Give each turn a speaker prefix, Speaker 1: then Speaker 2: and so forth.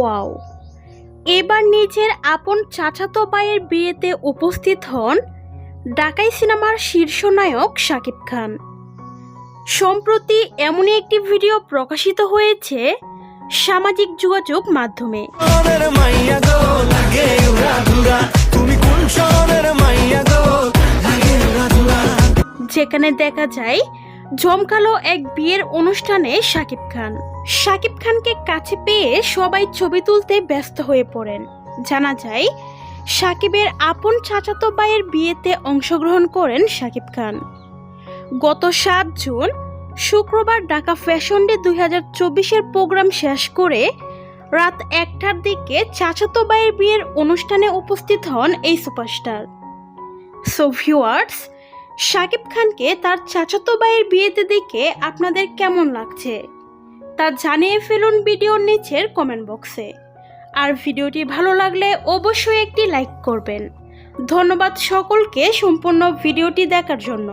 Speaker 1: Wow এবার নিজের আপন চাচাতো ভাইয়ের বিয়েতে উপস্থিত হন ডাকাই সিনেমার শীর্ষ নায়ক শাকিব খান। সম্প্রতি এমনই একটি ভিডিও প্রকাশিত হয়েছে সামাজিক যোগাযোগ মাধ্যমে। যেখানে দেখা যায় জমকালো এক বিয়ের অনুষ্ঠানে শাকিব খান। শাকিব খানকে কাছে পেয়ে সবাই ছবি তুলতে ব্যস্ত হয়ে পড়েন। জানা যায়, শাকিবের আপন চাচাতো ভাইয়ের বিয়েতে অংশগ্রহণ করেন শাকিব খান। গত সাত জুন, শুক্রবার ঢাকা ফ্যাশন ডে দুই হাজার চব্বিশের প্রোগ্রাম শেষ করে রাত একটার দিকে চাচাতো ভাইয়ের বিয়ের অনুষ্ঠানে উপস্থিত হন এই সুপারস্টার। সো ভিউয়ার্স শাকিব খানকে তার চাচাতো ভাইয়ের বিয়েতে দেখে আপনাদের কেমন লাগছে? তা জানিয়ে ফেলুন ভিডিওর নিচের কমেন্ট বক্সে আর ভিডিওটি ভালো লাগলে অবশ্যই একটি লাইক করবেন। ধন্যবাদ সকলকে সম্পূর্ণ ভিডিওটি দেখার জন্য।